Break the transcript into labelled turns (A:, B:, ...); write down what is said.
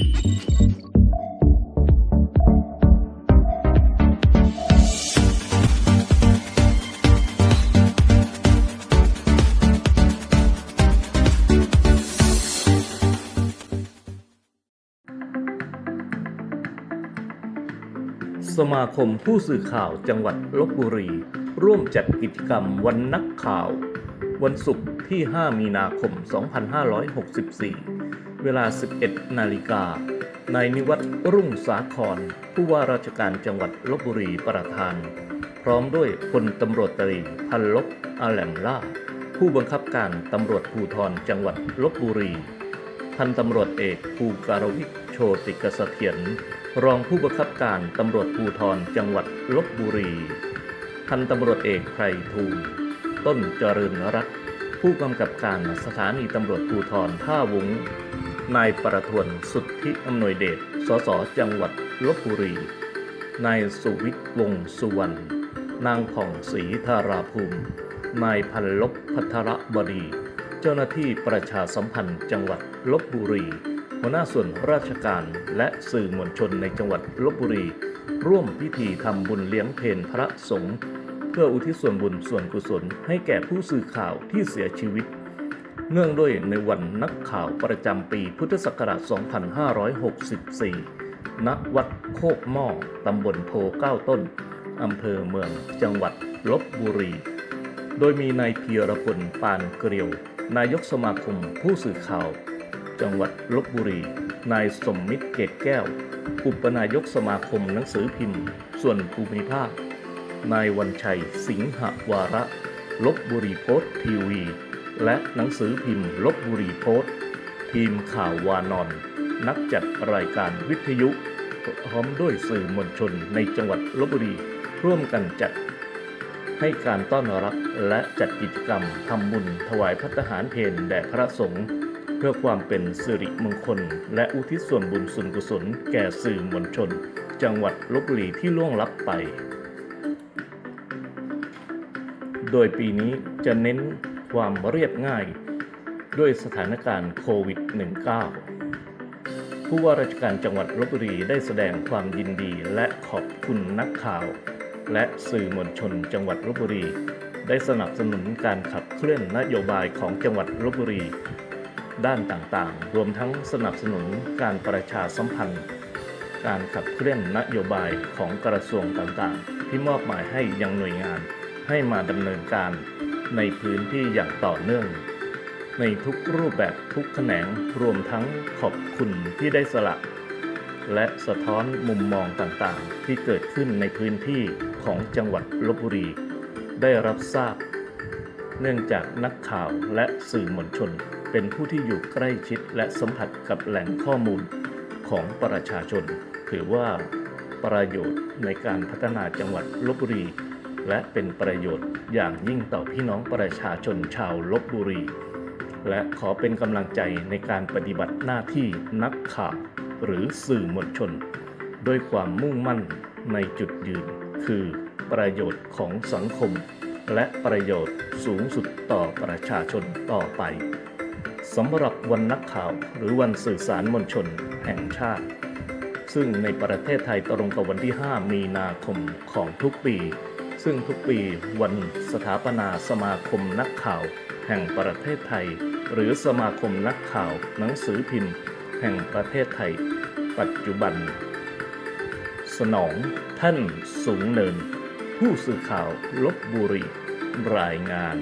A: สมาคมผู้สื่อข่าวจังหวัดลบบุรี ร่วมจัดกิจกรรมวันนักข่าว วันศุกร์ที่ 5 มีนาคม 2564 เวลา 11 นาฬิกานายนิวัฒน์รุ่งสาคร ผู้ว่าราชการจังหวัดลบบุรีประธาน พร้อมด้วยพลตำรวจตรีพันลบอาแหลมล่า ผู้บังคับการตำรวจภูธรจังหวัดลบบุรี พันตำรวจเอกภูการวิทย์โชติกสเถียรรองผู้บังคับการตำรวจภูธรจังหวัดลบบุรี พันตำรวจเอกไพรทูลต้นเจริญรัตผู้กำกับการสถานีตำรวจภูธรท่าวุ้ง นายประทวนสุทธิอำนวยเดช สส จังหวัดลบบุรี นายสุวิทย์วงสุวรรณ นางผ่องศรีธาราภูมิ นายพันลบพัทรบดี เจ้าหน้าที่ประชาสัมพันธ์จังหวัดลบบุรี หัวหน้าส่วนราชการและสื่อมวลชนในจังหวัดลบบุรี ร่วมพิธีทำบุญเลี้ยงเพนพระสงฆ์เพื่ออุทิศส่วนบุญส่วนกุศลให้แก่ผู้สื่อข่าวที่เสียชีวิต เนื่องด้วยในวันนักข่าวประจำปีพุทธศักราช 2564 ณ วัดโคกหม้อ ตำบลโพเก้าต้น อำเภอเมือง จังหวัดลบบุรี โดยมีนายเพียรพลปานเกลียว นายกสมาคมผู้สื่อข่าว จังหวัดลบบุรี นายสมมิตรเกตแก้ว อุปนายกสมาคมหนังสือพิมพ์ ส่วนภูมิภาค นายวันชัย สิงหวาระ ลบบุรีโพสต์ทีวี และหนังสือพิมพ์ลบบุรีโพสต์ ทีมข่าววานอน นักจัดรายการวิทยุ พร้อมด้วยสื่อมวลชนในจังหวัดลบบุรี ร่วมกันจัด ให้การต้อนรับและจัดกิจกรรมทำบุญถวายพัฒหารเพนแด่พระสงฆ์เพื่อความเป็นสิริมงคล และอุทิศส่วนบุญส่วนกุศล แก่สื่อมวลชน จังหวัดลบบุรีที่ล่วงลับไป โดยปีนี้จะเน้น ความเรียบง่าย ด้วยสถานการณ์โควิด -19 ผู้ว่าราชการจังหวัดลบบุรีได้แสดงความยินดีและขอบคุณนักข่าว และสื่อมวลชนจังหวัดลบบุรี ได้สนับสนุนการขับเคลื่อนนโยบายของจังหวัดลบบุรี ด้านต่างๆ รวมทั้งสนับสนุนการประชาสัมพันธ์การขับเคลื่อนนโยบายของกระทรวงต่างๆ ที่มอบหมายให้ยังหน่วยงานให้มาดำเนินการ ในพื้นที่อย่างต่อเนื่อง ในทุกรูปแบบทุกแขนงรวมทั้งขอบคุณที่ได้สละ และสะท้อนมุมมองต่างๆ ที่เกิดขึ้นในพื้นที่ของจังหวัดลบบุรี ได้รับทราบ เนื่องจากนักข่าวและสื่อมวลชน เป็นผู้ที่อยู่ใกล้ชิดและสัมผัสกับแหล่งข้อมูลของประชาชน ถือว่าประโยชน์ในการพัฒนาจังหวัดลบบุรี และเป็นประโยชน์อย่างยิ่งต่อพี่น้องประชาชนชาวลบบุรี และขอเป็นกำลังใจในการปฏิบัติหน้าที่นักข่าวหรือสื่อมวลชน ด้วยความมุ่งมั่นในจุดยืน คือประโยชน์ของสังคม และประโยชน์สูงสุดต่อประชาชนต่อไปสำหรับวันนักข่าวหรือวันสื่อสารมวลชนแห่งชาติ ซึ่งในประเทศไทยตรงกับวันที่ 5 มีนาคมของทุกปี ซึ่งทุกปีวันสถาปนาสมาคมนักข่าว แห่งประเทศไทย หรือสมาคมนักข่าวหนังสือพิมพ์ แห่งประเทศไทย ปัจจุบัน สนองท่านสูงเนิน ผู้สื่อข่าวลบบุรีรายงาน